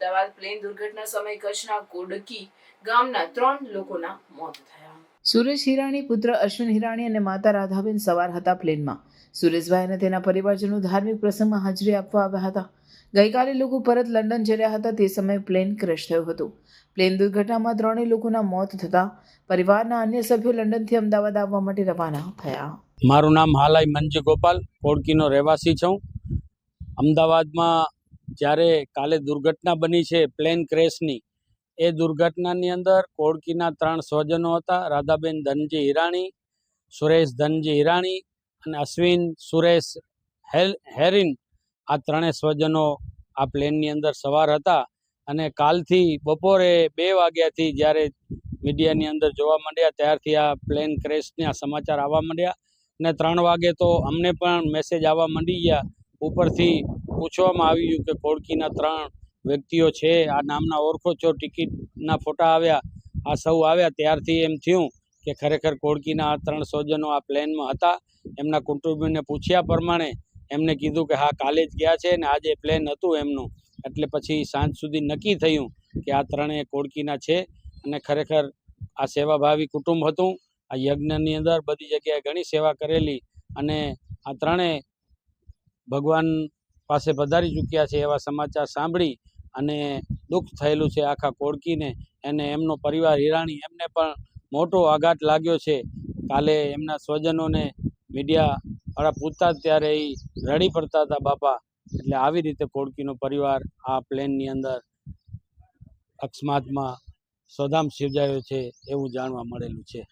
Ahmedabad plane દુર્ઘટના સમયે કચ્છના કોડકી ગામના ત્રણ લોકોના મોત થયા. સુરેશ હિરાણી પુત્ર અશ્વિન હિરાણી અને માતા રાધાબેન સવાર હતા પ્લેનમાં. સુરેશભાઈ અને તેના પરિવારજનો ધાર્મિક પ્રસંગમાં હાજરી આપવા આવ્યા હતા. ગઈકાલે લોકો પરત લંડન જઈ રહ્યા હતા તે સમયે પ્લેન ક્રેશ થયું હતું. પ્લેન દુર્ઘટનામાં ત્રણેય લોકોના મોત થતા પરિવારના અન્ય સભ્યો લંડનથી અમદાવાદ આવવા માટે રવાના થયા. મારું નામ હાલાઈ મંજી ગોપાલ કોડકીનો રહેવાસી છું. અમદાવાદમાં જ્યારે કાલે દુર્ઘટના બની છે પ્લેન ક્રેશની, એ દુર્ઘટનાની અંદર કોડકીના ત્રણ સ્વજનો હતા, રાધાબેન ધનજી હિરાણી, સુરેશ ધનજી હિરાણી અને અશ્વિન, સુરેશ હેલ, હેરિન આ ત્રણેય સ્વજનો આ પ્લેનની અંદર સવાર હતા અને કાલથી બપોરે બે વાગ્યાથી જ્યારે મીડિયાની અંદર જોવા માંડ્યા ત્યારથી આ પ્લેન ક્રેશના સમાચાર આવવા માંડ્યા ને ત્રણ વાગે તો અમને પણ મેસેજ આવવા માંડી ગયા. ઉપરથી પૂછવામાં આવ્યું કે કોળકીના ત્રણ વ્યક્તિઓ છે, આ નામના ઓળખો છો, ટિકિટના ફોટા આવ્યા, આ સૌ આવ્યા, ત્યારથી એમ થયું કે ખરેખર કોડકીના આ ત્રણ સ્વજનો આ પ્લેનમાં હતા. એમના કુટુંબીને પૂછ્યા પ્રમાણે એમને કીધું કે હા, કાલે જ ગયા છે ને આજે પ્લેન હતું એમનું. એટલે પછી સાંજ સુધી નક્કી થયું કે આ ત્રણેય કોડકીના છે અને ખરેખર આ સેવાભાવી કુટુંબ હતું. આ યજ્ઞની અંદર બધી જગ્યાએ ઘણી સેવા કરેલી અને આ ત્રણેય ભગવાન પાસે પધારી ચૂક્યા છે એવા સમાચાર સાંભળી અને દુઃખ થયેલું છે આખા કોળકીને. અને એમનો પરિવાર હિરાણી એમને પણ મોટો આઘાત લાગ્યો છે. કાલે એમના સ્વજનોને મીડિયાવાળા પૂછતા ત્યારે એ રડી પડતા હતા, બાપા, એટલે આવી રીતે કોડકીનો પરિવાર આ પ્લેનની અંદર અકસ્માતમાં સોદામ સિર્જાયો છે એવું જાણવા મળેલું છે.